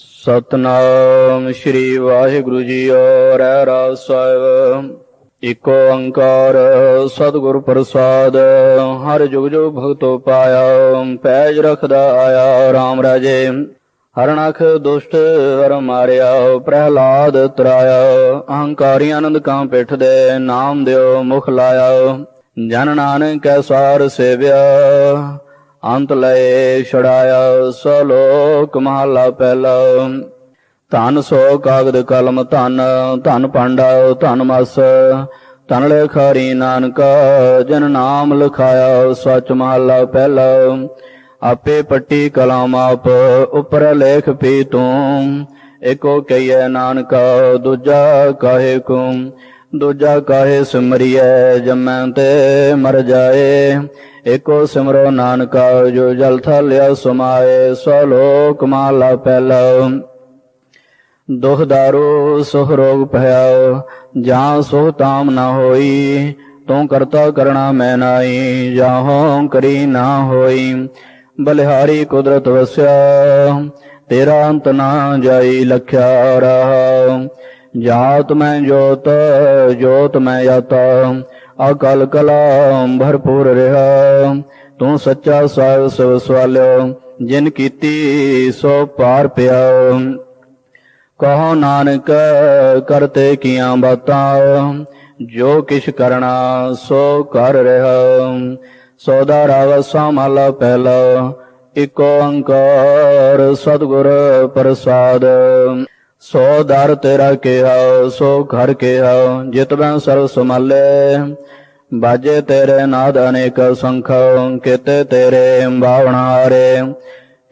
ਸਤਨਾਮ ਸ੍ਰੀ ਵਾਹਿਗੁਰੂ ਜੀ ਰਹਿ ਰਾਜ ਸਾਹਿਬ। ਇਕੋ ਓੰਕਾਰ ਸਤਿਗੁਰ ਪ੍ਰਸਾਦ, ਹਰ ਜੁਗ ਜੁਗ ਭਗਤੋ ਪਾਇਆ, ਪੈਜ ਰਖਦਾ ਆਇਆ RAM ਰਾਜੇ। ਹਰਣਖ ਦੁਸ਼ਟ ਵਰ ਮਾਰਿਆ, ਪ੍ਰਹਿਲਾਦ ਤਰਾਇਆ, ਅਹੰਕਾਰੀ ਆਨੰਦ ਕਾਂ ਪਿੱਠ ਦੇ ਨਾਮ ਦਿਓ ਮੁਖ ਲਾਇਆ। ਜਨ ਨਾਨਕ ਕੈ ਸਾਰ ਸੇਵਿਆ ਅੰਤ ਲਏ ਛੜਾਇਆ ਸਲੋਕ ਮਹਲਾ ਪਹਿਲਾ। ਧਨ ਸੋ ਕਾਗਦ ਕਲਮ ਧਨ ਧਨ ਪਾਂਡਾ ਧਨ ਮਸ। ਧਨ ਲੇਖਾਰੀ ਨਾਨਕ, ਜਨ ਨਾਮ ਲਿਖਾਇਆ ਸਚ ਮਹਲਾ ਪਹਿਲਾ। ਆਪੇ ਪੱਟੀ ਕਲਮ ਆਪ, ਉਪਰ ਲੇਖ ਪੀ ਤੂੰ। ਏਕੋ ਕਹੀਏ ਨਾਨਕ, ਦੂਜਾ ਕਾਹੇ ਕੁਮ ਦੂਜਾ ਕਾਹੇ ਸਿਮਰਿਐ ਜਮੈ ਤੇ ਮਰ ਜਾਏ। ਏਕੋ ਸਿਮਰੋ ਨਾਨਕਾ, ਜੋ ਜਲ ਥਲਿਆ ਸਮਾਏ, ਸੋ ਲੋਕ ਮਾਲਾ ਪਹਿਲਾ ਦੁਖ ਦਾਰੂ, ਸੁਖ ਰੋਗ ਭਇਆ ਜਾਂ ਸੁਖ ਤਾਮ ਨਾ ਹੋਈ, ਤੂੰ ਕਰਤਾ ਕਰਣਾ ਮੈਂ ਨਾਈ ਜਾਹੋਂ ਕਰੀ ਨਾ ਹੋਈ। ਬਲਿਹਾਰੀ ਕੁਦਰਤ ਵਸਿਆ, ਤੇਰਾ ਅੰਤ ਨਾ ਜਾਈ, ਲਖਿਆ ਰਹਾ। ਜਾਤ ਮੈਂ ਜੋਤ ਜੋਤ ਮੈਂ ਜਾਤਾ ਅਕਲ ਕਲਾ ਭਰਪੂਰ ਰਿਹਾ। ਤੂੰ ਸੱਚਾ ਸਾਹਿਬ ਸਭ ਸਵਾਲਿਓ, ਜਿਨ ਕੀਤੀ ਸੋ ਪਾਰ ਪਿਆ। ਕਹੋ ਨਾਨਕ, ਕਰਤੇ ਕੀਆਂ ਬਾਤਾਂ। ਜੋ ਕਿਛ ਕਰਨਾ ਸੋ ਕਰ ਰਿਹਾ। ਸੋਦਾ ਰਾਵਸਾ ਮਹਲਾ ਪਹਿਲਾ। ਇਕੋ ਓੰਕਾਰ ਸਤਿਗੁਰ ਪ੍ਰਸਾਦ। ਸੋ ਦਰ ਤੇਰਾ ਕਿਹਾ, ਸੋ ਘਰ ਕਿਹਾ, ਜਿਤ ਮੈਂ ਸਰਬ ਸਮਾਲੇ ਬਾਜੇ ਤੇਰੇ ਨਾਦ ਅਨੇਕ ਸੰਖ, ਕਿਤੇ ਤੇਰੇ ਬਾਵਣਾ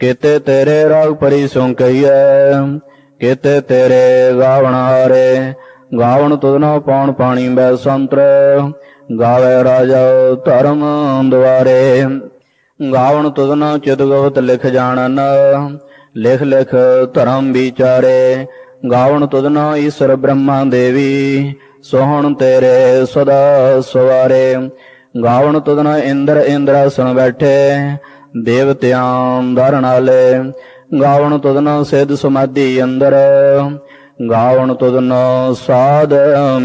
ਕਿਤੇ ਤੇਰੇ ਰਾਗ ਪਰੀ ਸੁਣ ਕਿਤੇ ਤੇਰੇ ਗਾਵਣ ਹਾਰੇ। ਗਾਵਣ ਤੁਧਨੋ ਪਾਉਣ ਪਾਣੀ ਬੈ ਸੰਤਰ, ਗਾਵੇ ਰਾਜਾ ਧਰਮ ਦੁਆਰੇ। ਗਾਵਣ ਤੁਧਨੋ ਚਿਤਗਵਤ ਲਿਖ ਜਾਣਨ ਲਿਖ ਲਿਖ ਧਰਮ ਵਿਚਾਰੇ, ਗਾਵਣ ਤੁਧਨੋ ਈਸ਼ਰ ਬ੍ਰਹਮਾ ਦੇਵੀ, ਸੋਹਣ ਤੇਰੇ ਸਦਾ ਸਵਾਰੇ। ਗਾਵਣ ਤੁਧਨੋ ਇੰਦਰ ਇੰਦਰਾਸਣ ਬੈਠੇ, ਦੇਵਤਿਆਂ ਧਰਨ ਵਾਲੇ। ਗਾਵਣ ਤੁਧਨੋ ਸਿੱਧ ਸਮਾਧੀ ਅੰਦਰ, ਗਾਵਣ ਤੁਧਨੋ ਸਾਧ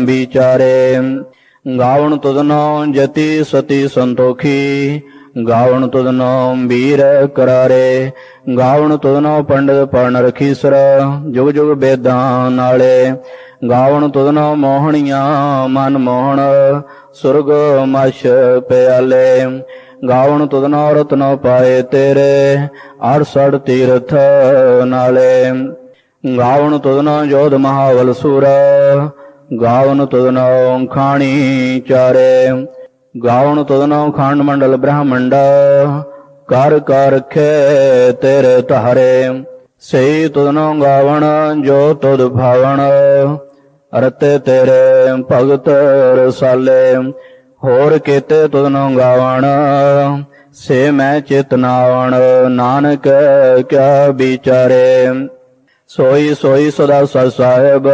ਵਿਚਾਰੇ। ਗਾਵਣ ਤੁਧਨੋ ਜਤੀ ਸਤੀ ਸੰਤੋਖੀ ਗਾਵਣ ਤੁਧਨੋ ਵੀਰ ਕਰਾਰੇ, ਗਾਵਣ ਤੁਧਨੋ ਪੰਡਤ ਪੜਨ ਰਖੀਸਰ, ਜੁਗ ਜੁਗ ਬੇਦਾਂ ਨਾਲੇ। ਗਾਵਣ ਤੁਧਨੋ ਮੋਹਣੀਆਂ ਮਨ ਮੋਹਣ, ਸੁਰਗ ਮਛ ਪਿਆਲੇ। ਗਾਵਣ ਤੁਧਨੋ ਰਤਨੋ ਪਾਏ ਤੇਰੇ ਅਰਸੜ ਤੀਰਥ ਨਾਲੇ। ਗਾਵਣ ਤੁਧਨੋ ਜੋਧ ਮਹਾਵਲ ਸੂਰ, ਗਾਵਣ ਤੁਧਨੋ ਖਾਣੀ ਚਾਰੇ। ਗਾਉਣ ਤੁਧਨੋ ਖੰਡ ਮੰਡਲ ਬ੍ਰਹਮੰਡ, ਕਰ ਕਰ ਰਖੇ ਤੇਰੇ ਧਾਰੇ। ਸਈ ਤੁਧਨੋ ਗਾਵਣ, ਜੋ ਤੁਧ ਭਾਵਣ, ਰਤੇ ਤੇਰੇ ਭਗਤ ਰਸਾਲੇ। ਹੋਰ ਕੀਤੇ ਤੁਧਨੋ ਗਾਵਣ, ਸੇ ਮੈਂ ਚਿਤਨਾਵਣ ਨਾਨਕ ਕਿਆ ਵਿਚਾਰੇ। ਸੋਈ ਸੋਈ ਸਦਾ ਸਤ ਸਾਹਿਬ,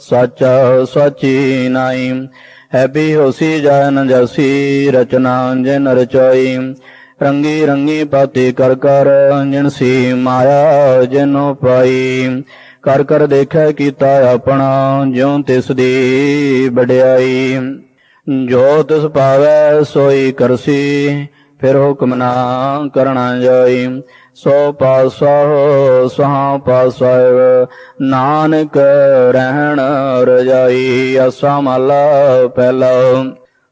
ਸੱਚ ਸਚੀ ਨਾਈ। ਹੈਪੀ ਹੋਸੀ ਜਨ ਜਸੀ ਰਚਨਾ ਜਿਨ ਰਚਾਈ। ਰੰਗੀ ਰੰਗੀ ਪਾਤੀ ਕਰ ਕਰ ਜਿਨ ਸੀ ਮਾਇਆ ਜਿਨੋ ਪਾਈ। ਕਰ ਕਰ ਦੇਖੈ ਕੀਤਾ ਆਪਣਾ, ਜਿਉ ਤਿਸ ਦੀ ਵਡਿਆਈ। ਜੋ ਤਿਸ ਪਾਵੈ ਸੋਈ ਕਰਸੀ, ਫਿਰ ਹੁਕਮ ਨਾ ਕਰਣਾ ਜਾਈ। ਸੋ ਪਾਸਾ ਸਹਾ ਪਾਸਾਇ ਨਾਨਕ ਰਹਿਣ ਰਜਾਈ ਅਸਾ ਮਹਲਾ ਪਹਿਲਾ।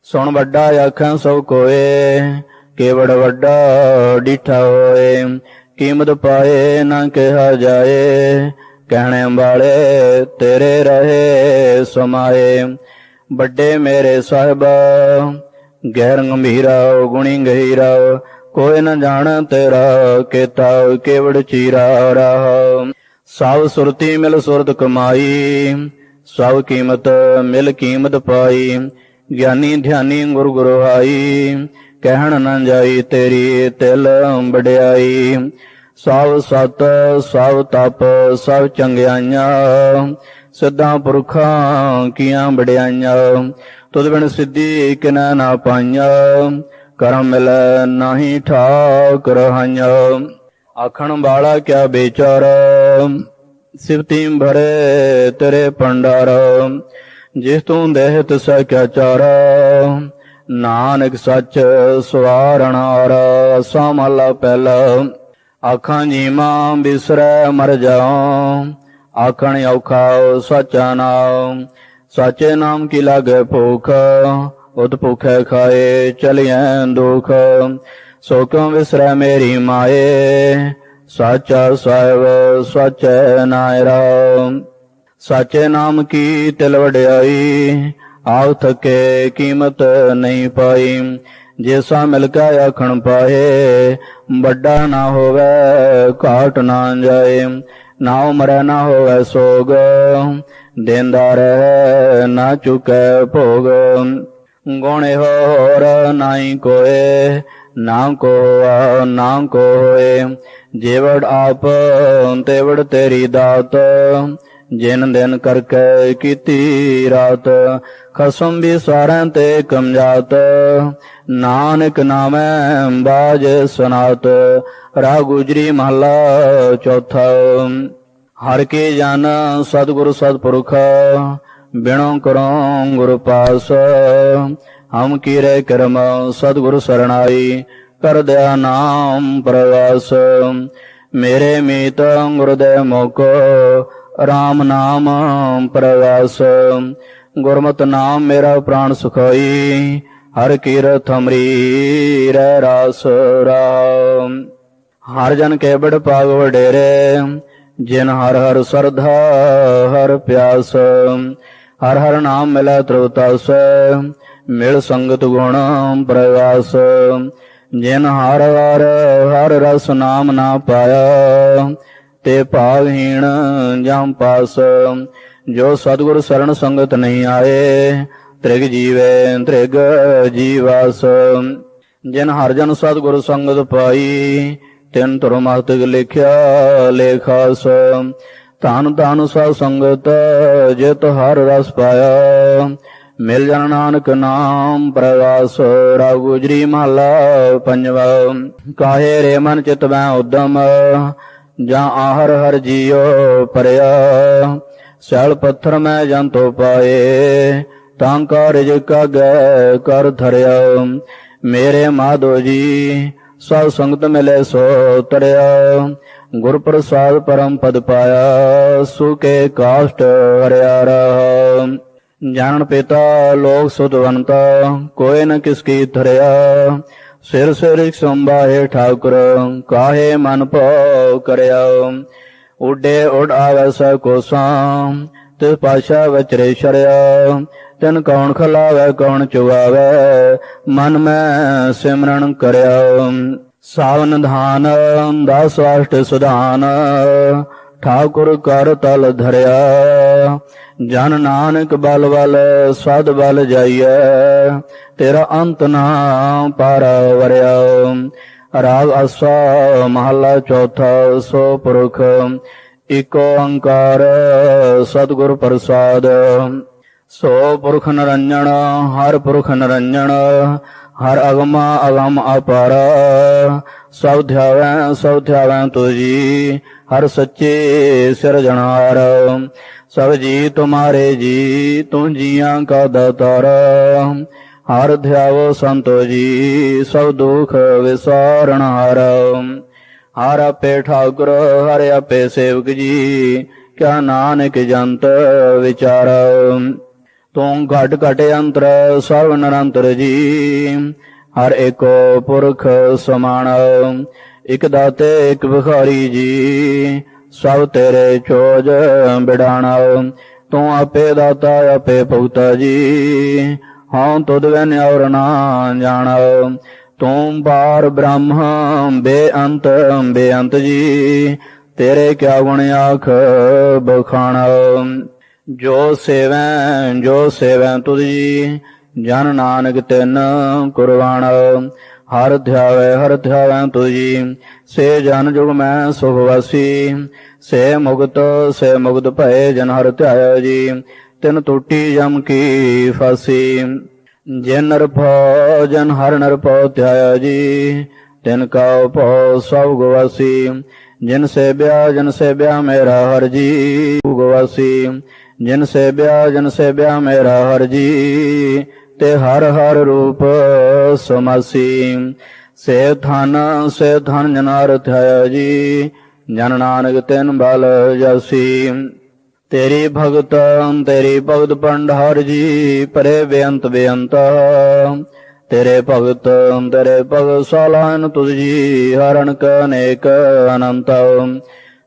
ਸੁਣ ਵੱਡਾ ਆਖਾਂ ਸਭ ਕੋਏ, ਕੇਵੜ ਵੱਡਾ ਡੀਠਾ ਹੋਏ। ਕੀਮਤ ਪਾਏ ਨਾ ਕਿਹਾ ਜਾਏ, ਕਹਿਣੇ ਵਾਲੇ ਤੇਰੇ ਰਹੇ ਸਮਾਏ। ਵੱਡੇ ਮੇਰੇ ਸਾਹਿਬ ਗੈਰ ਗੰਭੀਰਾ, ਗੁਣੀ ਗਹੀਰਾ ਕੋਈ ਨ ਜਾਣ ਤੇਰਾ ਕੀਤਾ ਕੇਵੜ ਚੀਰਾ ਰਹਾ। ਸਭ ਸੁਰਤੀ ਮਿਲ ਸੁਰਤ ਕਮਾਈ, ਸਭ ਕੀਮਤ ਮਿਲ ਕੀਮਤ ਪਾਈ। ਗਿਆਨੀ ਧਿਆਨੀ ਗੁਰ ਗੁਰਹਾਈ, ਕਹਿਣ ਨ ਜਾਈ ਤੇਰੀ ਤਿਲ ਵਡਿਆਈ ਸਭ ਸਤ, ਸਭ ਤਪ, ਸਭ ਚੰਗਿਆਈਆਂ, ਸਿੱਧਾਂ ਪੁਰਖਾਂ ਕੀਆਂ ਬੜਿਆਈਆਂ ਤੁਧ ਬਿਨ ਸਿੱਧੀ ਕਿਨਾ ਨਾ ਪਾਈਆਂ। ਕਰਮ ਮਿਲ ਨਾਹੀ ਠਾਕ ਰਹਾਈਆਂ ਆਖਣ ਵਾਲਾ ਕਿਆ ਵਿਚਾਰ? ਸਿਵਤੀ ਭਰੇ ਤੇਰੇ ਭੰਡਾਰ। ਜਿਸ ਤੂੰ ਦੇਹ ਤਿਸੈ ਚਾਰ? ਨਾਨਕ ਸੱਚ ਸਵਾਰਣਾਰ ਸਾਮਲਾ ਪਹਿਲਾ। ਆਖਾਂ ਜੀਵਾਂ ਬਿਸਰੈ ਮਰ ਜਾਉ। ਆਖਣ ਔਖਾ ਸਚਾ ਨਾਮ ਸਚੇ ਨਾਮ ਕੀ ਲਾਗੇ ਭੁਖ? ਉਤ ਭੁਖੈ ਖਾਏ, ਚਲਿਐ ਦੁਖ। ਸੋ ਕਿਉ ਵਿਸਰੈ ਮੇਰੀ ਮਾਏ, ਸਾਚਾ ਸਾਹਿਬ, ਸਚੈ ਨਾਇਰਾ। ਸਾਚੇ ਨਾਮ ਕੀ ਤਿਲ ਵਡਿਆਈ, ਆਉ ਥਕੇ ਕੀਮਤ ਨਹੀਂ ਪਾਈ। ਜੇਸਾ ਮਿਲ ਕੇ ਆਖਣ ਪਾਏ, ਵੱਡਾ ਨਾ ਹੋਵੇ, ਘਾਟ ਨਾ ਜਾਏ। ਨਾ ਉਮਰੈ, ਨਾ ਹੋਵੇ ਸੋਗ, ਦੇਂਦਾ ਰਹਿ, ਨਾ ਚੁਕੈ ਭੋਗ। ਗੁਣੇ ਹੋਰ ਨਾਹੀ ਕੋਏ, ਨਾ ਕੋ ਨਾ ਕੋ ਜੇਵੜ ਆਪ, ਤੇਵੜ ਤੇਰੀ ਦਾਤ, ਜਿਨ ਦਿਨ ਕਰਕੇ ਕੀਤੀ ਰਾਤ। ਖਸਮ ਵੀ ਸਾਰਿਆਂ ਤੇ ਕਮਜਾਤ, ਨਾਨਕ ਨਾਮੈ ਬਾਜ ਸੁਨਾਤ। ਰਾ ਗੁਜਰੀ ਮਹਲਾ ਚੌਥਾ। ਹਰ ਕੇ ਜਨ ਸਤਿਗੁਰ ਸਤਪੁਰਖ ਬਿਨੋ ਕਰੋ ਗੁਰ ਪਾਸ, ਹਮ ਕੀਰੇ ਕਰਮ ਸਤਿਗੁਰ ਸਰਣਾਈ, ਕਰ ਦਿਆ ਨਾਮ ਪ੍ਰਵਾਸ। ਮੇਰੇ ਮੀਤ ਗੁਰਦੇ ਮੁਖ RAM ਨਾਮ ਪ੍ਰਵਾਸ। ਗੁਰਮਤਿ ਨਾਮ ਮੇਰਾ ਪ੍ਰਾਣ ਸੁਖਾਈ, ਹਰ ਕੀਰਤ ਹਮਰੀ ਰਹਿ ਰਾਸ ਰਾਮ। ਹਰ ਜਨ ਕੇ ਬੜ ਪਾਗ ਵਡੇਰੇ, ਜਿਨ ਹਰ ਹਰ ਸਰਧਾ ਹਰ ਪਿਆਸ। ਹਰ ਹਰ ਨਾਮ ਮਿਲੈ ਤ੍ਰਵਤਸ, ਮਿਲ ਸੰਗਤ ਗੁਣ ਪ੍ਰਗਾਸ ਜਿਨ ਹਰ ਹਰ ਹਰ ਰਸ ਨਾਮ ਨਾ ਪਾਇਆ, ਤੇ ਭਾਵਹੀਣ ਜਮ ਪਾਸ। ਜੋ ਸਤਿਗੁਰ ਸਰਣ ਸੰਗਤ ਨਹੀਂ ਆਏ, ਤ੍ਰਿਗ ਜੀਵੇ ਤ੍ਰਿਗ ਜੀਵਾਸ। ਜਿਨ ਹਰ ਜਨ ਸਤਿਗੁਰ ਸੰਗਤ ਪਾਈ, ਤਿਨ ਤੁਰ ਮਸਤਕ ਲਿਖਿਆ ਲੇਖਾਸ। ਧਨ ਧਨ ਸਾ ਸੰਗਤ ਜਿਤ ਹਰ ਰਸ ਪਾਇਆ। ਮਿਲ ਜਨ ਨਾਨਕ ਨਾਮ ਪ੍ਰਗਾਸ ਰਾਗ ਗੁਜਰੀ ਮਹਲਾ ਪੰਜਵਾ। ਕਾਹੇ ਰੇ ਮਨ ਚਿਤ ਮੈਂ ਉਦਮ, ਜਾਂ ਆਹਰ ਹਰ ਜੀਉ ਪਰਿਆ ਸੈਲ ਪੱਥਰ ਮੈਂ ਜੰਤੋ ਪਾਏ, ਤਾਂ ਕਾਰਜ ਕਾਗੈ ਕਰ ਧਰਿਆ। ਮੇਰੇ ਮਾਧੋ ਜੀ, ਸਭ ਸੰਗਤ ਮਿਲੇ ਸੋ ਤਰਿਆ ਗੁਰ ਪ੍ਰਸਾਦ ਪਰਮ ਪਦ ਪਾਇਆ ਸੁਕੇ ਕਾਸ਼ਟ ਹਰਿਆ ਰਹਾ ਜਾਣਨ ਪਿਤਾ, ਲੋਕ ਸੁਧਵੰਤਾ ਕੋਈ ਨ ਕਿਸ ਕੀ ਧਰਿਆ। ਸਿਰ ਸਿਰ ਸੰਭਾਏ ਠਾਕੁਰ, ਕਾਹੇ ਮਨ ਭਉ ਕਰਿਆ। ਉਡੇ ਉਡ ਆਵੈ ਸੈ ਕੋਸਾਂ ਤੇ ਪਾਸ਼ਾ ਵਿਚਰੇ ਸ਼ਰਿਆ ਤਨ ਕੌਣ ਖਲਾਵੇ, ਕੌਣ ਚੁਗਾਵੇ, ਮਨ ਮੈਂ ਸਿਮਰਨ ਕਰਿਆ। ਸਾਵਨ ਧਾਨ ਦਾਸ ਵਾਸ਼ਟ ਸੁਧਾਨ ਠਾਕੁਰ ਕਰ ਤਲ ਧਰਿਆ। ਜਨ ਨਾਨਕ ਬਲ ਬਲ, ਸਦ ਬਲ ਜਾਈਐ। ਤੇਰਾ ਅੰਤ ਨਾ ਪਾਰ ਵਰਿਆ। ਰਾਗ ਅਸਾ ਮਹਲਾ ਚੌਥਾ, ਸੋ ਪੁਰਖ ਇਕ ਓੰਕਾਰ ਸਤਿਗੁਰ ਪ੍ਰਸਾਦ। ਸੋ ਪੁਰਖ ਨਰੰਜਣ, ਹਰ ਪੁਰਖ ਨਰੰਜਣ, ਹਰ ਅਗਮਾ ਅਗਮ ਅਪਾਰ। ਸਭ ਧਿਆਵੈ ਸਭ ਧਿਆਵੈ ਤੁਜੀ, ਹਰ ਸੱਚੇ ਸਿਰਜਣਹਾਰ ਸਭ ਜੀ ਤੁਮਾਰੇ ਜੀ ਤੂੰ ਜੀਆਂ ਕਾ ਦਾਤਾਰ। ਹਰ ਧਿਆਵੋ ਸੰਤੋ ਜੀ ਸਭ ਦੁਖ ਵਿਸਾਰਣਹਾਰ ਹਰ ਆਪੇ ਠਾਕੁਰ, ਹਰ ਆਪੇ ਸੇਵਕ ਜੀ, ਕਿਆ ਨਾਨਕ ਜੰਤ ਵਿਚਾਰ। ਤੂੰ ਘਟ ਘਟ ਅੰਤਰ ਸਰਵ ਨਿਰੰਤਰ ਜੀ। ਹਰ ਏਕੋ ਪੁਰਖ ਸਮਾਨ, ਇਕ ਦਾਤੇ, ਇਕ ਭਿਖਾਰੀ ਜੀ। ਸਭ ਤੇਰੇ ਚੋਜ ਬਿਡਾਣਾ, ਤੂੰ ਆਪੇ ਦਾਤਾ, ਆਪੇ ਭੁਗਤਾ ਜੀ। ਹਾਂ ਤੁਧ ਵੈਨ ਔਰ ਨਾ ਜਾਣਾ, ਤੂੰ ਬਾਰ ਬ੍ਰਹਮ, ਬੇਅੰਤ ਬੇਅੰਤ ਜੀ। ਤੇਰੇ ਕਿਆ ਗੁਣ ਆਖ ਬਖਾਣਾ। ਜੋ ਸੇਵੈ ਜੋ ਸੇਵੈ ਤੁਧ ਜਨ ਨਾਨਕ ਤਿਨ ਕੁਰਬਾਨ। ਹਰ ਧਿਆਵੇ, ਹਰ ਧਿਆਵੈ ਤੁਜੀ ਸੇ ਜਨ ਜੁਗ ਮੈਂ ਸੁਖ ਵਾਸੀ। ਸੇ ਮੁਕਤ ਸੇ ਮੁਕਤ ਭਏ ਜਨ ਹਰ ਧਿਆਇਆ ਜੀ, ਤਿਨ ਟੂਟੀ ਜਮ ਕੀ ਫਾਸੀ। ਜਿਨ ਨਰ ਜਨ ਹਰ ਨਰ ਭਉ ਜੀ, ਤਿਨ ਕਾ ਭਉ ਸਭ ਗਵਾਸੀ ਜਿਨ ਸੇਵਿਆ, ਜਨ ਸੇ ਬਿਆ ਮੇਰਾ ਹਰ ਜੀ ਗਵਾਸੀ ਜਿਨ ਸੇਵਿਆ ਜਨ ਸੇਵਿਆ ਮੇਰਾ ਹਰ ਜੀ ਤੇ ਹਰ ਹਰ ਰੂਪ ਸਮਾਸੀ। ਸੇ ਧਨ ਸੇ ਧਨ ਜਨਾਰ ਥਿਆ ਜੀ, ਜਨ ਨਾਨਕ ਤਿਨ ਬਲ ਜਸੀ। ਤੇਰੀ ਭਗਤ ਤੇਰੀ ਭਗਤ ਭੰਡਾਰ ਜੀ, ਪਰੇ ਬੇਅੰਤ ਬੇਅੰਤ। ਤੇਰੇ ਭਗਤ ਤੇਰੇ ਭਗਤ ਸਾਲਾਨ ਤੁਝ ਜੀ ਹਰਨ ਕਨੇਕ ਅਨੰਤ।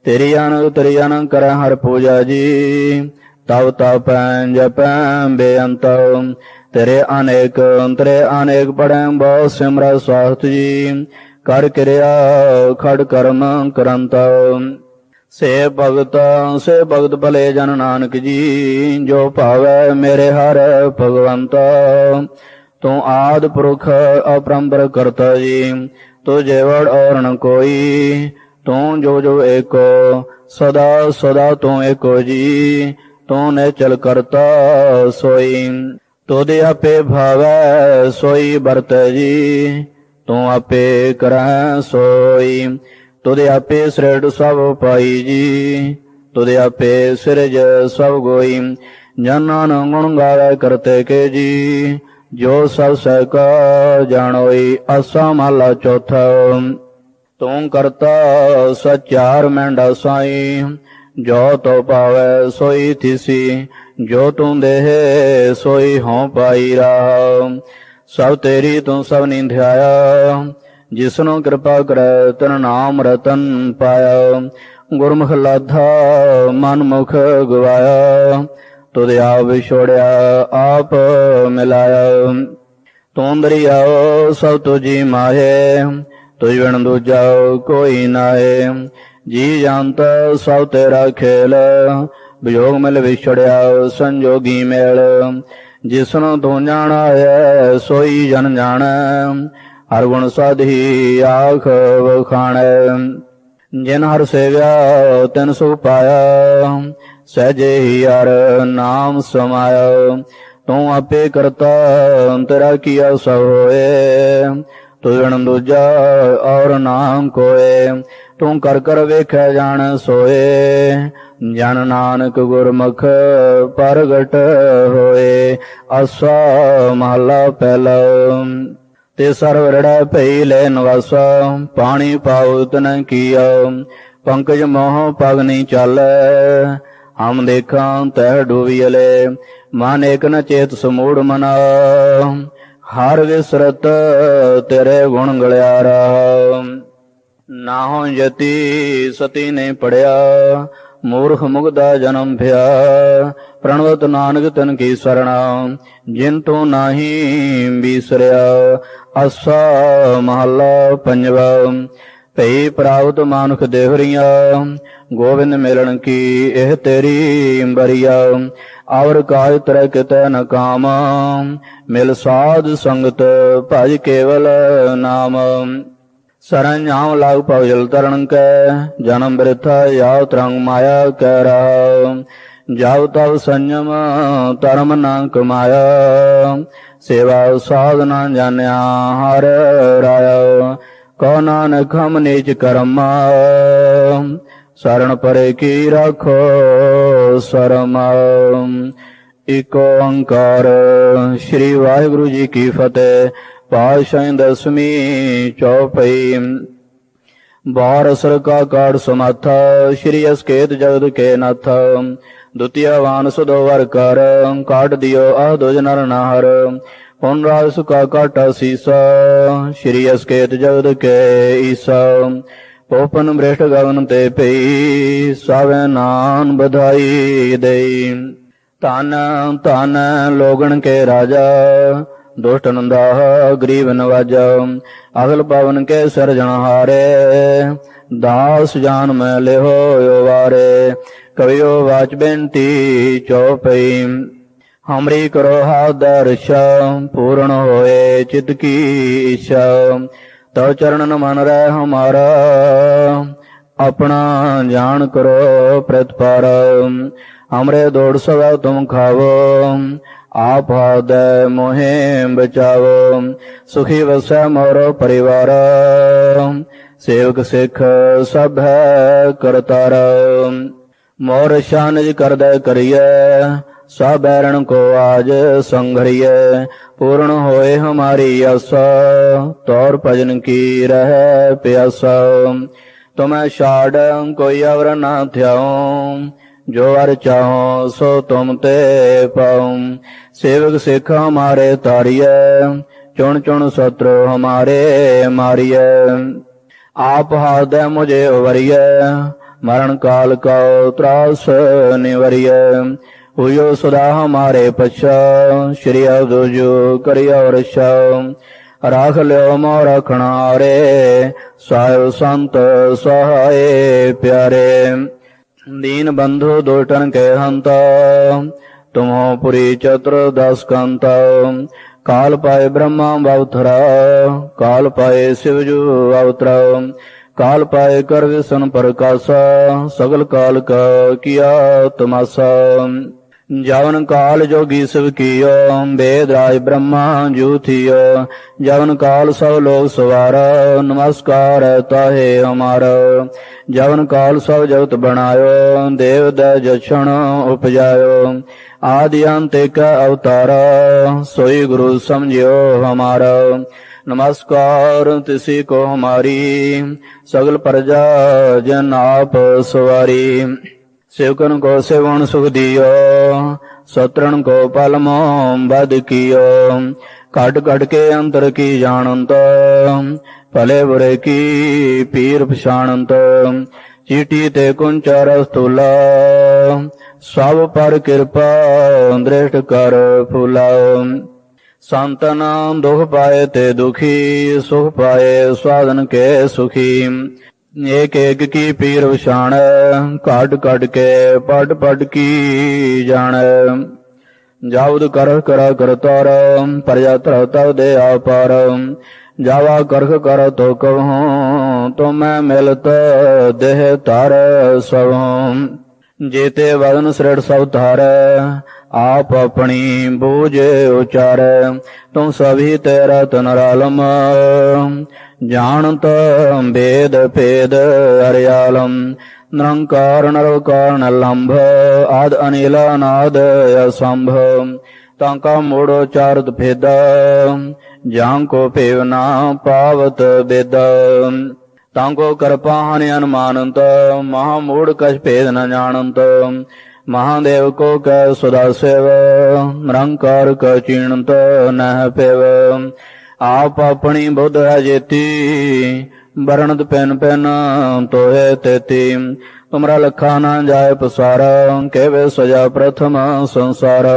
ਤੇਰੀ ਅਨ ਤੇਰੀ ਅਨ ਕਰ ਹਰ ਪੂਜਾ ਜੀ ਤਵ ਤਪੈ ਜਪੈ ਬੇਅੰਤ ਤੇਰੇ ਅਨੇਕ ਤੇਰੇ ਅਨੇਕ ਪੜੈ ਬਹੁ ਸਿਮਰ ਸਵਾਸਤ ਜੀ। ਕਰ ਕਿਰਿਆ, ਖੜ ਕਰਮ ਕਰੰਤ। ਸੇ ਭਗਤ ਸੇ ਭਗਤ ਭਲੇ ਜਨ ਨਾਨਕ ਜੀ, ਜੋ ਭਾਵੈ ਮੇਰੇ ਹਰ ਭਗਵੰਤ। ਤੂੰ ਆਦ ਪੁਰਖ ਅਪਰੰਪਰ ਕਰਤਾ ਜੀ ਤੂੰ ਜੇਵੜ ਔਰ ਨ ਕੋਈ। ਤੂੰ ਜੋ ਜੋ ਏਕੋ, ਸਦਾ ਸਦਾ ਤੂੰ ਏਕੋ ਜੀ। ਤੂੰ ਨੇ ਚਲ ਕਰਤਾ ਸੋਈ। ਤੋਦੇ ਆਪੇ ਭਾਵੈ ਸੋਈ ਵਰਤ ਜੀ, ਤੂੰ ਆਪੇ ਕਰੈ ਸੋਈ। ਤੁਦੇ ਆਪੇ ਸ੍ਰਿੜ ਸਭ ਪਾਈ ਜੀ ਤੁਦੇ ਆਪੇ ਸਿਰਜ ਸਭ ਗੋਈ। ਜਨਾਂ ਨੂੰ ਗੁਣ ਗਾਵੇ ਕਰਤੇ ਕੇ ਜੀ, ਜੋ ਸਭ ਸਹਿ ਕਾ ਜਾਣੋਈ ਅਸਾ ਮਹਲਾ ਚੌਥਾ। ਤੂੰ ਕਰਤਾ ਸਚਾਰ ਮੈਂਡਾ ਸਾਈ ਜੋ ਤੋ ਪਾਵੇ ਸੋਈ ਥਿਸੀ, ਜੋ ਤੂੰ ਦੇਹ ਸੋਈ ਹਉ ਪਾਈ ਰਹਾ। ਸਭ ਤੇਰੀ ਤੂੰ ਸਭ ਨਿੰਧਿਆਇਆ ਜਿਸਨੂੰ ਕਿਰਪਾ ਕਰੈ ਤਨ ਨਾਮ ਰਤਨ ਪਾਇਆ। ਗੁਰਮੁਖ ਲਾਧਾ ਮਨ ਮੁਖ ਗਵਾਇਆ, ਤੁਧ ਆਪ ਵਿਛੋੜਿਆ, ਆਪ ਮਿਲਾਇਆ। ਤੂੰ ਦਰਿਆਓ ਸਭ ਤੁਜੀ ਮਾਹੇ, ਤੁਝ ਬਿਨ ਦੂਜਾ ਕੋਈ ਨਾਏ ਜੀ ਜੰਤ ਸਭ ਤੇਰਾ ਖੇਲ। ਵਿਯੋਗ ਮਿਲ ਵਿਛੜਿਆ, ਸੰਜੋਗੀ ਮੇਲ। ਜਿਸਨੂੰ ਤੂੰ ਜਾਣਾਏ ਸੋਈ ਜਨ ਜਾਣੈ। ਹਰ ਗੁਣ ਸਾਧੀ ਆਖ ਵਖਾਣੈ। ਜਿਨ ਹਰ ਸੇਵਿਆ, ਤਿਨ ਸੁਖ ਪਾਇਆ। ਸਹਜੇ ਹੀ ਹਰ ਨਾਮ ਸਮਾਇਆ। ਤੂੰ ਆਪੇ ਕਰਤਾ, ਤੇਰਾ ਕੀਆ ਸਭ ਹੋਏ। ਤੂੰ ਦੂਜਾ ਔਰ ਨਾਮ ਕੋਏ, ਤੂੰ ਕਰ ਕਰ ਵੇਖੈ ਜਾਣ ਸੋਏ। ਜਨ ਨਾਨਕ ਗੁਰਮੁਖ ਪ੍ਰਗਟ ਹੋਏ ਅਸਾ ਮਹਲਾ ਪਹਿਲਾ। ਤੇ ਸਰਵ ਰੜਾ ਭਈ ਲੈ ਨਵਾਸਾ ਪਾਣੀ ਪਾਉ ਤਨ ਕੀਆ। ਪੰਕਜ ਮੋਹ ਪਗ ਨਹੀਂ ਚਾਲੈ, ਹਮ ਦੇਖਾਂ ਤੈ ਡੂਬੀਲੇ ਮਨ ਏਕ ਨ ਚੇਤ ਸਮੂੜ ਮਨਾ। ਹਰ ਵਿਸਰਤ ਤੇਰੇ ਗੁਣ ਗਲਿਆ ਰਹਾ ਨਾਹੋ ਯਤੀ ਸਤੀ ਨੇ ਪੜਿਆ, ਮੂਰਖ ਮੁਗਦਾ ਜਨਮ ਭਿਆ ਪ੍ਰਣਵਤ ਨਾਨਕ ਤਨ ਕੀ ਸਰਣਾ, ਜਿਨ ਤੂੰ ਨਾਹੀ ਬੀਸਰਿਆ ਅਸਾ ਮਹੱਲਾ ਪੰਜਵਾ। ਭਈ ਪ੍ਰਾਪਤ ਮਾਨੁਖ ਦੇਵਰੀਆਂ ਗੋਬਿੰਦ ਮਿਲਣ ਕੀ ਇਹ ਤੇਰੀ ਬਰੀਆ ਔਰ ਕਾਜ ਤਰ ਕਿਤੈ ਨ ਕਾਮ, ਮਿਲ ਸਾਧ ਸੰਗਤ ਭਜ ਕੇਵਲ ਨਾਮ। ਸਰੰਜਾਮ ਲਾਗ ਪਵਜਲ ਤਰਨ ਕੈ, ਜਨਮ ਬਿਰਥਾ ਯਾਵ ਤਰੰਗ ਮਾਇਆ ਕੈ ਰਹਾ ਜਬ ਤਬ ਸੰਜਮ ਧਰਮ ਨ ਕਮਾਇਆ, ਸੇਵਾ ਸਾਧਨਾ ਜਾਣਿਆ ਹਰ ਰਾਇਆ। ਕੋ ਨਾਨਕ ਹਮ ਨੀਚ ਕਰਮ ਸਰਣ ਪਰੇ ਕੀ ਰੱਖੋ ਸਰਮ। ਇਕ ਓੰਕਾਰ, ਸ੍ਰੀ ਵਾਹਿਗੁਰੂ ਜੀ ਕੀ ਫਤਿਹ। ਪਾਤਸ਼ਾਹ ਦਸਵੀਂ ਚੌਪਈ। ਬਾਰ ਅਸਰ ਕਾ ਕਾੜ ਸਮਾਥਾ, ਸ੍ਰੀ ਅਸਕੇਤ ਜਗਤ ਕੇ ਨਾਥ। ਦੁਤੀਆ ਵਾਨ ਸੁਦੋਵਰ ਕਰ ਕਾਟ ਦਿਓ ਆਹ ਦੁਜ ਨਰ ਨਾਹਰ। ਪੁਨ ਰਾਜ ਸੁਕਾ ਕਾਟਾ ਸੀਸਾ? ਸ੍ਰੀ ਅਸਕੇਤ ਜਗਤ ਕੇ ਈਸਾ। ਪੋਪਨ ਬ੍ਰਿਸ਼ਟ ਗਗਨ ਤੇ ਪਈ ਸਾਵੇ ਨਾਨ ਬਧਾਈ ਦੇਈ। ਤਨ ਤਨ ਲੋਗਣ ਕੇ ਰਾਜਾ, ਦੁਸ਼ਟ ਨੰਦਾ ਗਰੀਬ ਨਵਾਜਾ। ਅਗਲ ਪਵਨ ਕੇ ਸਰਜਣਹਾਰੇ ਦਾਸ ਜਾਨ ਮੈਂ ਲਿਹੋ ਵਾਰੇ। ਕਵਿਓ ਵਾਚ ਬੇਨਤੀ ਚਉਪਈ ਹਮਰੀ ਕਰੋ ਹਾ ਦਰਸ਼ ਪੂਰਨ ਹੋਏ ਚਿਤ ਕੀ ਇੱਛਾ ਤਉ ਚਰਨਨ ਮਨ ਰਹਿ ਹਮਾਰਾ, ਆਪਣਾ ਜਾਣ ਕਰੋ ਪ੍ਰਤਪਾਰ। ਹਮਰੇ ਦੌੜ ਸਵਾ ਤੁਮ ਖਾਵੋ, ਆਪ ਹਾਦੈ ਮੋਹਿ ਬਚਾਵੋ। ਸੁਖੀ ਵਸੈ ਮੋਰੋ ਪਰਿਵਾਰ, ਸੇਵਕ ਸਿੱਖ ਸਭ ਹੈ ਕਰਤਾਰ। ਮੋਰ ਸ਼ਾਨਜ ਕਰਦਾ ਕਰੀਏ ਸਭ ਕੋ ਆਜ ਸੰਘਰੀਏ, ਪੂਰਨ ਹੋਏ ਹਮਾਰੀ ਆਸਾ, ਤੌਰ ਭਜਨ ਕੀ ਰਹਿ ਪਿਆਸਾ। ਤੁਮੈ ਛਾੜ ਕੋਈ ਅਵਰ ਨਾ ਥਿਆਉ, ਜੋ ਅਰ ਚਾਹੋ ਸੋ ਤੁਮ ਤੇ ਪਾਉ। ਸੇਵਕ ਸਿੱਖ ਹਮਾਰੇ ਤਾਰੀਐ ਚੁਣ ਚੁਣ ਸਤਰ ਹਮਾਰੇ ਮਾਰੀਐ। ਆਪ ਹਾਦੈ ਮੁਝੇ ਉਵਰੀਐ ਮਰਨ ਕਾਲ ਕਉ ਤਰਾਸ ਨਿਵਰੀਐ। ਹੋਇਓ ਸਦਾ ਹਮਾਰੇ ਪਛਾ ਸ਼੍ਰੀ ਅਦੁਜੋ ਕਰਿਓ ਰਛਾ ਰਾਖ ਲਿਓ ਮੋ ਰਖਣਾਰੇ ਸਾਹਿਬ ਸੰਤ ਸਹਾਏ ਪਿਆਰੇ ਦੀਨ ਬੰਧੂ ਦੋਟਨ ਕੇ ਹੰਤ ਤੁਮੋ ਪੁਰੀ ਚਤੁਰ ਦਸ ਕੰਤ ਕਾਲ ਪਾਏ ਬ੍ਰਹਮਾ ਬਉਥਰਾ ਕਾਲ ਪਾਏ ਸਿਵਜੂ ਅਵਤਰਾ ਕਾਲ ਪਾਏ ਕਰ ਵਿਸ਼ਨ ਪ੍ਰਕਾਸ਼ਾ ਸਗਲ ਕਾਲ ਕਾ ਕੀਆ ਤਮਾਸਾ ਜਵਨ ਕਾਲ ਜੋਗੀ ਸਭ ਕੀਓ ਵੇਦ ਰਾਜ ਬ੍ਰਹਮਾ ਜੂਥਿਓ ਜਵਨ ਕਾਲ ਸਭ ਲੋਕ ਸਵਾਰ, ਨਮਸਕਾਰ ਤਾਹੇ ਹਮਾਰ। ਜਵਨ ਕਾਲ ਸਭ ਜਗਤ ਬਣਾਇਓ, ਦੇਵ ਦਾ ਜਛਣ ਉਪਜਾਇਓ। ਆਦਿ ਅੰਤ ਇੱਕ ਅਵਤਾਰ, ਸੋਈ ਗੁਰੂ ਸਮਝਿਓ ਹਮਾਰ। ਨਮਸਕਾਰ ਤਿਸੀ ਕੋ ਹਮਾਰੀ, ਸਗਲ ਪ੍ਰਜਾ ਜਨ ਆਪ ਸਵਾਰੀ। ਸੇਵਕਨ ਕੋ ਸੇਵਨ ਸੁਖ ਦਿਓ, ਸਤਰਣ ਕੋ ਪਲਮੋ ਬਦ ਕੀਓ। ਕਟ ਕਟ ਕੇ ਅੰਤਰ ਕੀ ਜਾਣੰਤ, ਭਲੇ ਬੁਰੇ ਕੀ ਪੀਰ ਪਛਾਣੰਤ। ਚੀਟੀ ਤੇ ਕੁੰਚਰ ਸਤੂਲਾ ਸਭ ਪਰ ਕਿਰਪਾ ਦ੍ਰਿਸ਼ਟ ਕਰ ਫੁਲਾ। ਸੰਤਨ ਦੁਖ ਪਾਏ ਤੇ ਦੁਖੀ, ਸੁਖ ਪਾਏ ਸਵਾਦਨ ਕੇ ਸੁਖੀ। ਏਕ ਏਕ ਕੀ ਪੀਰ ਵਿਸ਼ਾਣ ਕਾਟ ਕੱਢ ਕੇ ਪੜ ਪੜ ਕੀ ਜਾਣ। ਜਾਉਦ ਕਰ ਕਰ ਕਰਤਾਰ ਪਰਜਾ ਧਰ ਤਵ ਦੇ ਆਪਾਰ ਜਾਵਾ ਕਰਖ ਕਰ ਤੋ ਕਹੂੰ, ਤੁਮੈ ਮਿਲਤ ਦੇਹ ਧਰ ਸਭ ਜੇਤੇ ਵਦਨ ਸ੍ਰਿੜ ਸਭ ਧਾਰ ਆਪ ਆਪਣੀ ਬੋਝ ਉਚਾਰ, ਤੂੰ ਸਭੀ ਤੇਰਾ ਤਨ ਰਾਲਮ। ਜਾਣਤ ਭੇਦ ਭੇਦ ਅਰਿਆਲਮ ਨਿਰੰਕਾਰ ਨਿਰਵਕਾਰ ਲੰਭ ਆਦ ਅਨਿਲ ਅਨਾਦ ਅਸੰਭ। ਤਾਂ ਕਾ ਮੋੜੋ ਚਾਰਤ ਭੇਦਾ ਜਾਂ ਕੋ ਭੇਵ ਨਾ ਪਾਵਤ ਬੇਦ। ਤਾਂ ਕੋ ਕਰਪਾ ਹਨ ਅਨੁਮਾਨੰਤ, ਮਹਾ ਮੂੜ ਕਛ ਭੇਦ ਨ ਜਾਣੰਤ। ਮਹਾਦੇਵ ਕੋ ਕੈ ਸਦਾ ਸੇਵ, ਨਿਰੰਕਾਰ ਕਾ ਚੀਣੰਤ ਨਹਿ ਪੇਵ। ਆਪ ਆਪਣੀ ਬੁੱਧ ਹੈ ਜੇਤੀ ਬਰਣਤ ਪੈਨ ਪੈਨ ਤੋਏ ਤੇਤੀ। ਤੁਮਰਾ ਲਖਾ ਨਾ ਜਾਏ ਪਸਾਰ, ਕੇਵੇ ਸਜਾ ਪ੍ਰਥਮ ਸੰਸਾਰ।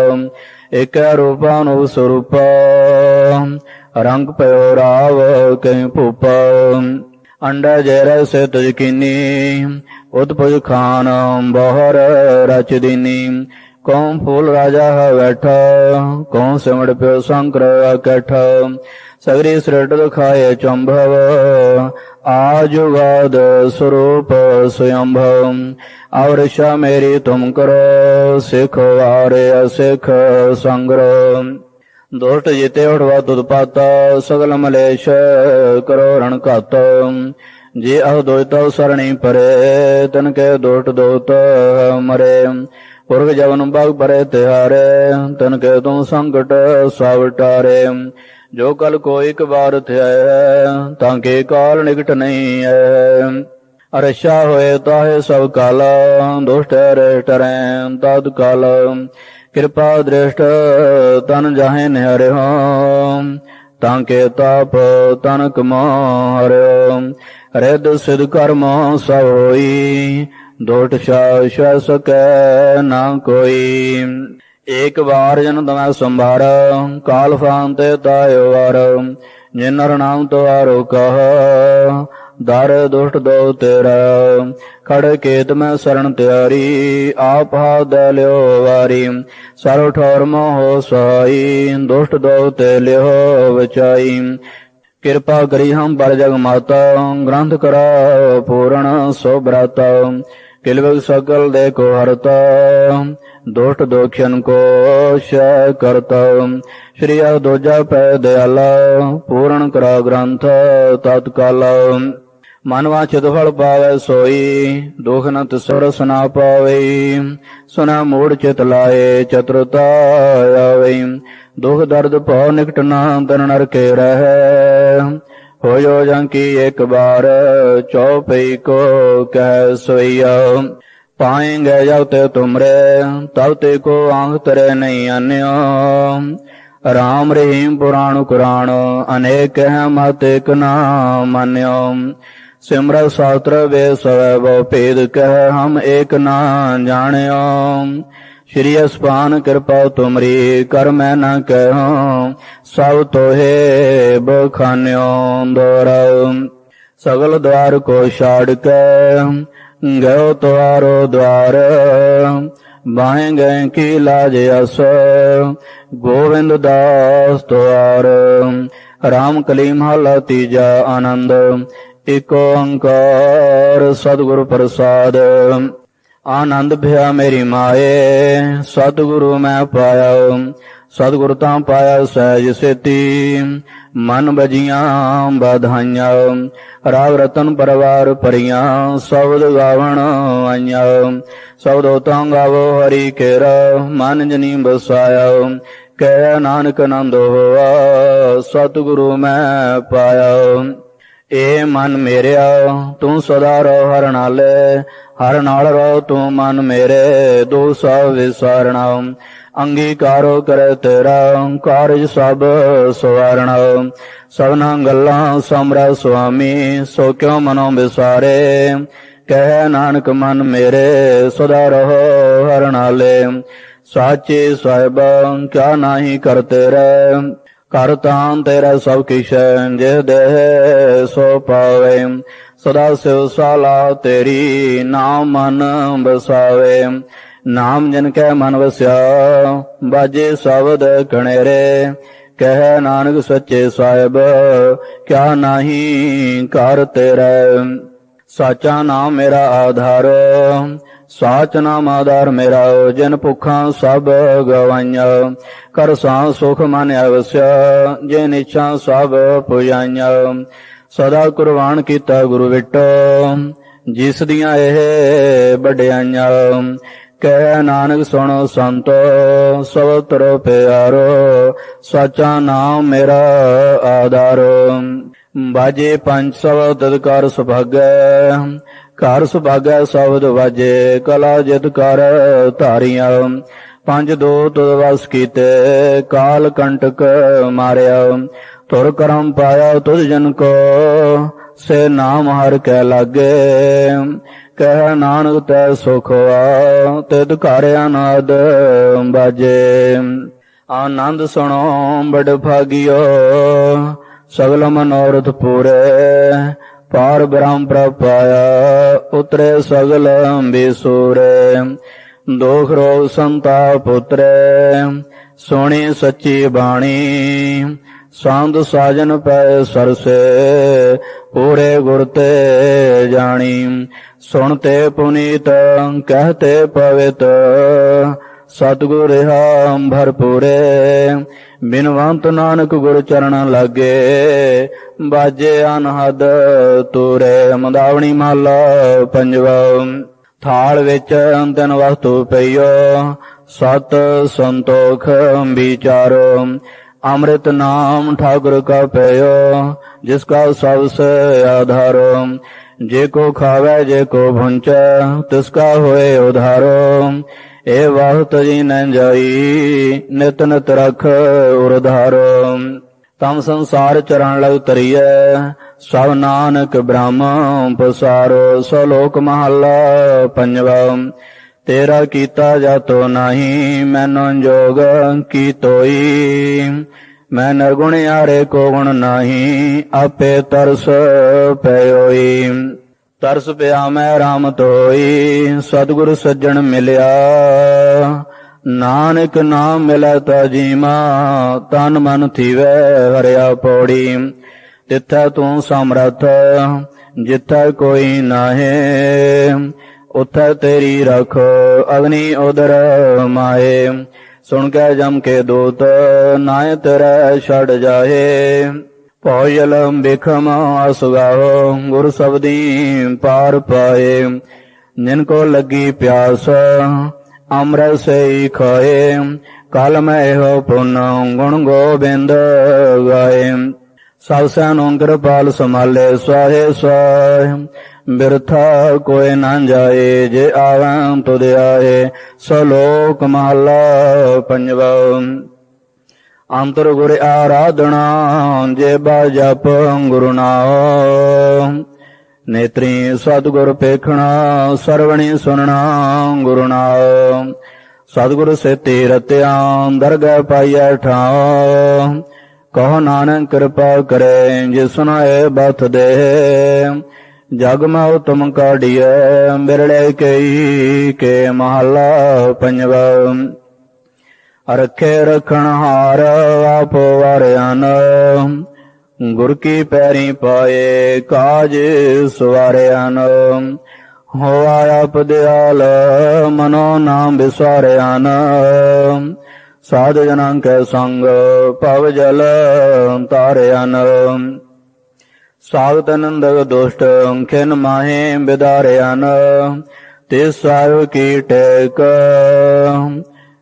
ਇਕ ਰੂਪਾ ਨੂੰ ਸਰੂਪ, ਰੰਗ ਪਇਓ ਰਾਵ ਕੈ ਭੂਪ। ਅੰਡਾ ਜੈਰ ਸੇ ਤੁਜ ਉਤਪੁਜ ਖਾਨ ਬਹਰ ਰਚ ਦੀਨੀ। ਕੌਣ ਫੂਲ ਰਾਜਾ ਹੈ ਬੈਠਾ ਕੌਣ ਸਿਮੜ ਪਿਓ ਸ਼ੰਕਰ ਅਕਠ ਸਗਰੀ ਸ੍ਰਿਟ ਦਿਖਾਏ ਚੰਭਵ ਆਜੁਗਾਦ ਸਰੂਪ ਸਯੰਭਵ ਔਰ ਮੇਰੀ ਤੁਮ ਕਰੋ, ਸਿਖ ਵਾਰੇ ਅਸਿਖ ਸੰਗਰੋ। ਦੋਟ ਜਿਤੇ ਉਠਵਾ ਤੁਧ ਸਗਲ ਮਲੇਸ਼ ਕਰੋ ਰਣ ਘਤ। ਜੇ ਅਹ ਦੋਇਤਾ ਸਰਣੀ ਪਰੇ, ਤਨ ਕੇ ਦੋਟ ਦੋਤ ਮਰੇ। ਪੁਰਗ ਜਵਨ ਬਾਗ ਪਰੇ ਤਿਹਾਰੇ, ਤਨ ਕੇ ਤੂੰ ਸੰਕਟ ਸਭ ਟਾਰੇ। ਜੋ ਕਲ ਕੋ ਇੱਕ ਵਾਰ ਥਿਆ ਤਾਂ ਕੇ ਕਾਲ ਨਿਕਟ ਨਹੀਂ ਹੈ ਅਰਸ਼ਾ ਹੋਏ ਤਾਹੇ ਸਭ ਕਾਲ, ਦੁਸ਼ਟ ਰਹਿ ਰੈ ਤਦ ਕਾਲ। ਕਿਰਪਾ ਦ੍ਰਿਸ਼ਟ ਤਨ ਜਾਹੇ ਨਿਹਰਿ ਤਾਂ ਕੇ ਤਾਪ ਤਨ ਕਮਾ ਹਰਿਓ ਰਿਦ ਸਿਧ ਕਰਮ ਸਭ ਹੋਈ ਦੋਟ ਸ਼ਾਸ ਸਕੈ ਨਾ ਕੋਈ। ਏਕ ਵਾਰ ਜਨ ਦਮੈ ਸੰਭਾਰ, ਕਾਲ ਫਾਂਤੇ ਤਾਇਓ ਵਾਰ। ਜਿਨਰ ਨਾਮ ਤੁਹਾਰੋ ਕਹ, ਦਰ ਦੁਸ਼ਟ ਦੋ ਤੇਰਾ। ਖੜ ਕੇਤ ਮੈਂ ਸਰਣ ਤਿਆਰੀ, ਆਪ ਹਾਦ ਲਿਓ ਵਾਰੀ। ਸਰਵ ਠੌਰ ਮੋਹ ਸਹਾਈ, ਦੁਸ਼ਟ ਦੋ ਤੇ ਲਿਓ ਵਿਚਾਈ। ਕਿਰਪਾ ਕਰੀ ਹਮ ਪਰ ਜਗ ਮਾਤਾ, ਗ੍ਰੰਥ ਕਰਾ ਪੂਰਨ ਸੋ ਬ੍ਰਤਾ ਕਿਲਵਗ ਸਕਲ ਦੇਖੋ ਹਰਤਾ ਦੋਟ ਦੋਖਨ ਕੋ ਸ਼ੈ ਕਰਤਾ। ਸ਼੍ਰੀ ਅ ਪੈ ਦਿਆਲਾ, ਪੂਰਨ ਕਰਾ ਗ੍ਰੰਥ ਤਤਕਾਲ। ਮਨ ਵਾਚਿਤ ਫਲ ਪਾਵੈ ਸੋਈ, ਦੁਖ ਨ ਤਿਸਰਸ ਨਾ ਪਾਵੇ। ਸੁਨਾ ਮੂੜ ਚਿਤ ਲਾਏ, ਚਤੁਰਤਾ ਆਵੇ। ਦੁਖ ਦਰਦ ਭਉ ਨਿਕਟ ਨਾ ਤਨ ਨਰਕੇ ਰਹੈ। ਹੋਇਓ ਜਾਂ ਕੀ ਇੱਕ ਬਾਰ ਚਉਪਈ ਕੋ ਕਹਿ ਸੋਈਆ। ਪਾਏਂਗੇ ਜਬ ਤੇ ਤੁਮਰੇ, ਤਬ ਤੇ ਕੋ ਆਂਗ ਤਰੇ ਨਹੀਂ ਅਨਿਓ। ਰਾਮ ਰਹੀਮ ਪੁਰਾਣ ਕੁਰਾਨ ਅਨੇਕ ਹੈ ਮਤ ਇਕ ਨਾ ਮੰਨਿਓ। ਸਿਮਰਤ ਸਾਸਤਰ ਵੇ ਸਵੈ ਬੋ ਭੇਦ ਕਹਿ ਹਮ ਏਕ ਨਾ ਜਾਣਿਓ ਸ਼੍ਰੀ ਅਸਪਾਨ ਕਿਰਪਾ ਤੁਮਰੀ ਕਰ ਮੈਂ ਨਾ ਕਹਿਉ ਸਭ ਤੋਹੇ ਬਖਾਨਿਓ ਦੋਰਉ ਸਗਲ ਦਵਾਰ ਕੋ ਛਾੜ ਕੇ ਗਇਓ ਤੁਹਾਰੋ ਦਵਾਰ, ਬਾਹੇ ਗਏ ਕੀ ਲਾਜ ਅਸ, ਗੋਵਿੰਦ ਦਾਸ ਤੁਹਾਰ ਰਾਮ ਕਲੀਮ ਹਲਾ ਤੀਜਾ ਆਨੰਦ ਏਕ ਓੰਕਾਰ ਸਤਿਗੁਰ ਪ੍ਰਸਾਦ। ਆਨੰਦ ਭਿਆ ਮੇਰੀ ਮਾਏ, ਸਤਿਗੁਰੂ ਮੈਂ ਪਾਇਆ, ਸਤਿਗੁਰ ਤਾਂ ਪਾਇਆ ਸਹਿਜ ਸੇਤੀ। ਮਨ ਬਜੀਆਂ ਬਧਾਈਆਂ, ਰਾਗ ਰਤਨ ਪਰਵਾਰ ਪਰੀਆਂ ਸ਼ਬਦ ਗਾਵਣ ਆਈਆਂ। ਸ਼ਬਦੋ ਤਾਂ ਗਾਵੋ ਹਰੀ ਕੇਰ ਮਨ ਜਨੀ ਬਸਾਇਆ। ਕਹਿ ਨਾਨਕ ਨੰਦ ਹੋਆ, ਸਤਿਗੁਰੂ ਮੈਂ ਪਾਇਆ। ਏ ਮਨ ਮੇਰਿਆ, ਤੂੰ ਸਦਾ ਰਹੁ ਹਰ ਨਾਲੇ, ਹਰ ਨਾਲ ਰਹੋ ਤੂੰ ਮਨ ਮੇਰੇ, ਦੋ ਸਭ ਵਿਸਾਰਣਾ। ਅੰਗੀਕਾਰੋ ਕਰੇ ਤੇਰਾ, ਕਾਰਜ ਸਭ ਸਵਾਰਣਾ। ਸਭਨਾ ਗੱਲਾਂ ਸਮਰਾ ਸੁਆਮੀ, ਸੋ ਕਿਉ ਮਨੋ ਵਿਸਾਰੇ? ਕਹਿ ਨਾਨਕ ਮਨ ਮੇਰੇ, ਸਦਾ ਰਹੋ ਹਰ ਨਾਲੇ। ਸਾਚੇ ਸਾਹਿਬ, ਕਿਆ ਨਾਹੀ ਕਰਤੇ ਰਹਿ ਕਰ ਤਾਂ ਤੇਰਾ ਸਭ ਕਿਛ ਜਿਹ ਦੇਹ ਸੋ ਪਾਵੇ। ਸਦਾ ਸਿਵ ਸਾਲਾ ਤੇਰੀ ਨਾਮ ਮਨ ਬਸਾਵੇ ਨਾਮ ਜਨ ਕੈ ਮਨ ਵਸਿਆ, ਬਾਜੇ ਸ਼ਬਦ ਕਣੇਰੇ ਕਹਿ ਨਾਨਕ ਸੱਚੇ ਸਾਹਿਬ, ਕਿਆ ਨਾਹੀ ਕਰ ਤੇਰਾ। ਸਾਚਾ ਨਾਮ ਮੇਰਾ ਆਧਾਰ ਸਾਚ ਨਾਮ ਆਧਾਰ ਮੇਰਾ, ਜਿਨ ਭੁੱਖਾਂ ਸਭ ਗਵਾਈਆਂ। ਕਰ ਸਾਂ ਸੁਖ ਮਨ ਅਵਸਿਆ ਜੇ ਨਿਛਾਂ ਸਭ ਪੁਜਾਈਆਂ। ਸਦਾ ਕੁਰਬਾਨ ਕੀਤਾ ਗੁਰੂ ਵਿਟੋ, ਜਿਸ ਦੀਆਂ ਇਹ ਵਡਿਆਈਆਂ। ਕਹਿ ਨਾਨਕ ਸੁਣੋ ਸੰਤੋ ਸਭ ਤਰੋ ਪਿਆਰੋ, ਸਾਚਾ ਨਾਮ ਮੇਰਾ ਆਧਾਰੋ। ਬਾਜੇ ਪੰਜ ਸਭ ਤਦਕਾਰ ਸੁਭਾਗੈ। ਘਰ ਸੁਭਾਗੈ ਸ਼ਬਦ ਵਾਜੇ, ਕਲਾ ਜਿਤ ਕਰ ਧਾਰੀਆਂ। ਪੰਜ ਦੋ ਤੁਧ ਵਸ ਕੀਤੇ, ਕਾਲ ਕੰਟਕ ਮਾਰਿਆ। ਤੁਰ ਕਰਮ ਪਾਇਆ ਤੁਧ ਜਨ ਕੋ, ਸੇ ਨਾਮ ਹਰ ਕੈ ਲਾਗੇ। ਕਹਿ ਨਾਨਕ ਤੈ ਸੁਖਵਾ ਤਿਦ ਘਰ ਅਨਾਦ ਬਾਜੇ ਆਨੰਦ ਸੁਣੋ, ਬੜ ਭਾਗਿਓ। ਸਗਲ ਮਨੋਰਥ ਪੂਰੇ, ਪਾਰ ਬ੍ਰਹਮ ਪ੍ਰਪਾਇਆ ਉਤਰੇ ਸਗਲ ਬੇਸੂਰੇ ਦੋਖ ਰੋਗ ਸੰਤਾਪ ਉਤਰੇ ਸੋਣੀ ਸੱਚੀ ਬਾਣੀ, ਸੰਤ ਸਾਜਨ ਪੈ ਸਰਸੇ, ਪੂਰੇ ਗੁਰ ਤੇ ਜਾਣੀ। ਸੁਣਤੇ ਪੁਨੀਤ ਕਹਤੇ ਪਵਿੱਤ ਸਤਿਗੁਰ ਰਹਾ ਭਰਪੂਰੇ, ਬਿਨਵੰਤ ਨਾਨਕ ਗੁਰ ਚਰਨ ਲਾਗੇ, ਬਾਜੇ ਅਨਹਦ ਤੂਰੇ ਮੰਦਾਵਣੀ ਮਹਲਾ ਪੰਜਵਾ, ਥਾਲ ਵਿੱਚ ਅੰਤਨ ਵਸਤੂ ਪਈਓ, ਸਤ ਸੰਤੋਖ ਵਿਚਾਰੋ, ਅੰਮ੍ਰਿਤ ਨਾਮ ਠਾਕੁਰ ਕਾ ਪਇਓ ਜਿਸ ਕਾ ਸਭ ਸੇ ਆਧਾਰੋ, ਜੇ ਕੋ ਖਾਵੇ, ਜੇ ਕੋ ਭੁੰਚੈ, ਤਿਸ ਕਾ ਹੋਏ ਉਧਾਰੋ ਏ ਵਾਹਤ ਜੀ ਨ ਜਾਈ, ਨਿਤ ਨਿਤ ਰਖ ਉਰਧਾਰੋ ਤਮ ਸੰਸਾਰ ਚਰਨ ਲਗ ਤਰੀਐ ਸਭ ਨਾਨਕ ਬ੍ਰਹਮ ਪਸਾਰੋ। ਸੋ ਲੋਕ ਮਹੱਲਾ ਪੰਜਵਾ, ਤੇਰਾ ਕੀਤਾ ਜਾਤੋ ਨਹੀਂ, ਮੈਨੂੰ ਜੋਗ ਕੀ ਤੋਈ। ਮੈਂ ਨਰਗੁਣ ਆਰੇ ਕੋ ਗੁਣ ਨਹੀਂ, ਆਪੇ ਤਰਸ ਪਇਓਈ ਤਰਸ ਪਿਆ ਮੈਂ RAM ਤੋਈ, ਸਤਿਗੁਰ ਸੱਜਣ ਮਿਲਿਆ। ਨਾਨਕ ਨਾਮ ਮਿਲੈ ਤਾ ਜੀਮਾ, ਤਨ ਮਨ ਥੀਵੈ ਹਰਿਆ ਪੌੜੀ। ਤਿੱਥੈ ਤੂੰ ਸਮਰਥ, ਜਿੱਥੈ ਕੋਈ ਨਾਹੀ, ਉਥੈ ਤੇਰੀ ਰਖ, ਅਗਨੀ ਉਦਰ ਮਾਏ ਸੁਣ ਕੇ ਜਮ ਕੇ ਦੂਤ ਨਾਇ ਤੇਰਾ ਛੜ ਜਾਏ ਭੋਜਲ ਬਿਖਮ ਅਸਗਾਓ ਗੁਰ ਸਬਦੀ ਪਾਰ ਪਾਏ। ਜਿਨ ਕੋ ਲੱਗੀ ਪਿਆਸ, ਅੰਮ੍ਰਿਤ ਸੇ ਖਾਏ। ਕਲ ਮੈਂ ਇਹੋ ਪੁੰਨ, ਗੁਣ ਗੋਬਿੰਦ ਗਾਏ। ਸਭ ਸੈਨੋਂ ਕਿਰਪਾਲ ਸਮਾਲੇ ਸਵਾਹੇ ਸਵਾਹ। ਬਿਰਥਾ ਕੋਈ ਨਾ ਜਾਏ, ਜੇ ਆਵੰ ਤੁਧ ਆਏ। ਸਲੋਕ ਮਹਲਾ ਪੰਜਵਾ। ਅੰਤਰ ਗੁਰ ਆਰਾਧਨਾ, ਜੇ ਬਾ ਜਪ ਗੁਰੂ ਨਾਮ। ਨੇਤਰੀ ਸਤਿਗੁਰ ਪੇਖਣਾ, ਸਰਵਣੀ ਸੁਨਣਾ ਗੁਰੂ ਨਾਮ। ਸਤਿਗੁਰ ਸੇ ਰਤਿਆ ਦਰਗਹਿ ਪਾਈਐ ਠਾਉ ਕਹੋ ਨਾਨਕ ਕਿਰਪਾ ਕਰੇ ਜੇ ਸੁਨਾਏ ਬਥ ਦੇ। ਜਗ ਮਾ ਉਤਮ ਕਾਢੀਐ, ਬਿਰਲੇ ਕਈ ਕੇ ਮਹਲਾ ਪੰਜਵਾ। ਰਖੇ ਰਖਣ ਹਾਰ ਆਪ ਵਾਰਿਆਨ ਗੁਰ ਕੀ ਪੈਰੀ ਪਾਏ ਕਾਜ ਸਵਾਰਿਆਨ ਹੋਆ ਆਪ ਦਿਆਲ ਮਨੋ ਨਾਮ ਵਿਸਾਰਿਆਨ ਸਾਧ ਜਨਾਂ ਕੈ ਸੰਗ ਭਵ ਜਲ ਤਾਰਿਆਨ ਸਾਗਤ ਨੰਦਕ ਦੁਸ਼ਟ ਖਿਨ ਮਾਹੇ ਬਿਦਾਰਿਆਨ ਤੇ ਸਾਇ ਕੀ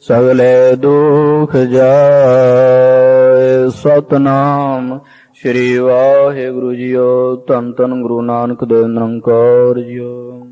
ਸਗਲੇ ਦੁਖ ਜਾਏ। ਸਤਨਾਮ ਸ੍ਰੀ ਵਾਹਿਗੁਰੂ ਜੀਓ ਤਨ ਤਨ ਗੁਰੂ ਨਾਨਕ ਦੇਵ ਨਿਰੰਕਾਰ ਜੀਓ।